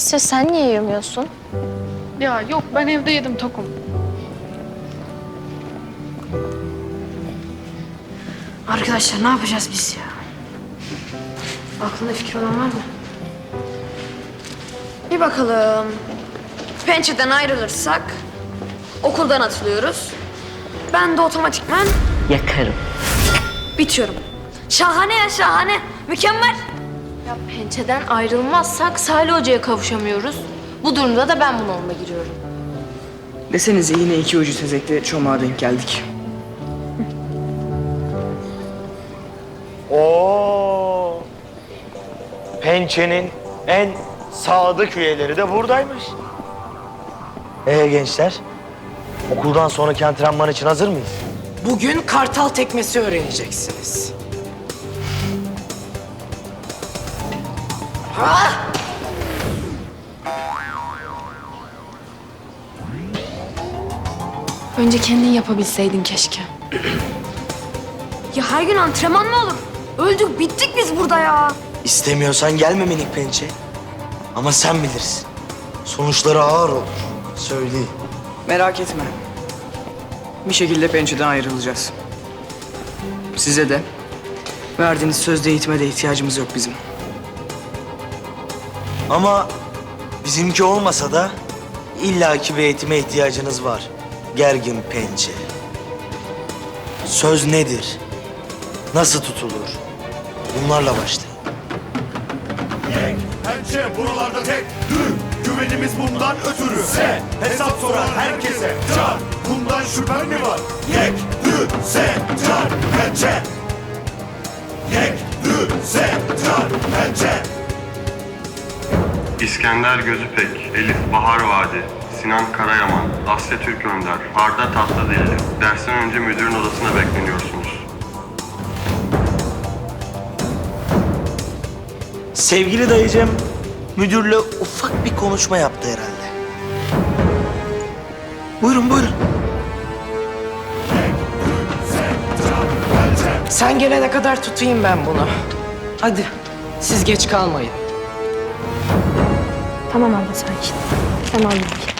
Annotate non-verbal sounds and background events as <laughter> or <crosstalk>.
Asya sen niye yemiyorsun? Ya yok ben evde yedim tokum. Arkadaşlar ne yapacağız biz ya? Aklında fikir olan var mı? Bir bakalım. Pençeden ayrılırsak okuldan atılıyoruz. Ben de otomatikman Yakarım. bitiyorum. Şahane ya şahane. Mükemmel. Ya pençeden ayrılmazsak Salih Hoca'ya kavuşamıyoruz. Bu durumda da ben bunalıma giriyorum. Desenize yine iki ucu tezekle çomağa denk geldik. Oo. Pençenin en sadık üyeleri de buradaymış. Ee gençler, okuldan sonraki antrenman için hazır mıyız? Bugün kartal tekmesi öğreneceksiniz. Önce kendin yapabilseydin keşke. <clears throat> Ya her gün antrenman mı olur? Öldük bittik biz burada ya. İstemiyorsan gelme minik pençe. Ama sen bilirsin. Sonuçları ağır olur. Söyleyeyim. Merak etme. Bir şekilde pençeden ayrılacağız. Size de verdiğiniz sözde eğitime de ihtiyacımız yok bizim. Ama bizimki olmasa da illaki bir eğitime ihtiyacınız var. Gergin pençe. Söz nedir? Nasıl tutulur? Bunlarla başlayın. Pençe buralarda tek Dün güvenimiz bundan ötürü Se hesap sorar herkese Can bundan şüphen mi var Yek dü se can pençe Yek dü se can İskender Gözüpek, Elif Bahar Vadi, Sinan Karayaman, Asya Türk Önder, Arda Tatlıdilli. Dersten önce müdürün odasına bekleniyorsunuz. Sevgili dayıcım müdürle ufak bir konuşma yaptı herhalde. Buyurun buyurun. Sen gelene kadar tutayım ben bunu. Hadi siz geç kalmayın. Tamam abla sakin. Hallederim. Yek